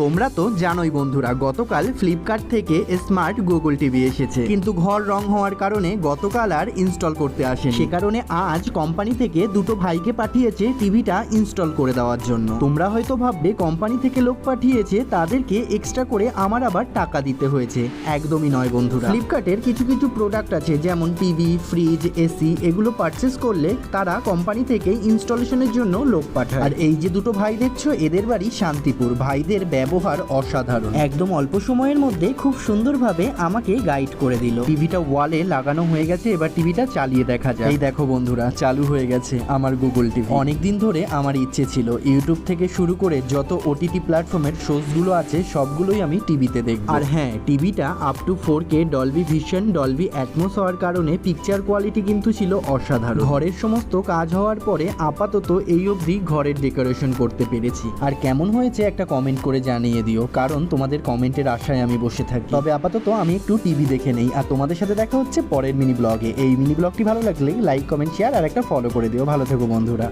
তোমরা তো জানোই বন্ধুরা, গতকাল ফ্লিপকার্ট থেকে স্মার্ট গুগল টিভি এসেছে। কিন্তু ঘর রং হওয়ার কারণে গতকাল আর ইনস্টল করতে আসেনি। সে কারণে আজ কোম্পানি থেকে দুটো ভাইকে পাঠিয়েছে টিভিটা ইনস্টল করে দেওয়ার জন্য। তোমরা হয়তো ভাববে কোম্পানি থেকে লোক পাঠিয়েছে, তাদেরকে এক্সট্রা করে আমার আবার টাকা দিতে হয়েছে। একদমই নয় বন্ধুরা। ফ্লিপকার্টের কিছু কিছু প্রোডাক্ট আছে, যেমন টিভি ফ্রিজ এসি এগুলো পারচেস করলে তারা কোম্পানি থেকে ইনস্টলেশনের জন্য লোক পাঠায়। আর এই যে দুটো ভাই দেখছ, এদের বাড়ি শান্তিপুর। ভাইদের ব্যবহার অসাধারণ। একদম অল্প সময়ের মধ্যে খুব সুন্দরভাবে আমাকে গাইড করে দিল। টিভিটা ওয়ালে লাগানো হয়ে গেছে এবার টিভিটা চালিয়ে দেখা যায় এই দেখো বন্ধুরা চালু হয়ে গেছে আমার গুগল টিভি অনেকদিন ধরে আমার ইচ্ছে ছিল ইউটিউব থেকে শুরু করে যত ওটিটি প্ল্যাটফর্মের শোজগুলো আছে সবগুলোই আমি টিভিতে দেখব। আর হ্যাঁ টিভিটা up to four K Dolby vision Dolby Atmos হওয়ার কারণে পিকচার কোয়ালিটি কিন্তু ছিল অসাধারণ। ঘরের সমস্ত কাজ হওয়ার পরে আপাতত এই অবধি ঘরের ডেকোরেশন করতে পেরেছি। আর কেমন হয়েছে একটা কমেন্ট করে জানিয়ে দিও, কারণ তোমাদের কমেন্টের আশায় আমি বসে থাকি। তবে আপাতত আমি একটু টিভি দেখে নেই, আর তোমাদের সাথে দেখা হচ্ছে পরের মিনি ব্লগে। এই মিনি ব্লগটি ভালো লাগলে লাইক, কমেন্ট, শেয়ার, আর একটা ফলো করে দিও। ভালো থেকো বন্ধুরা।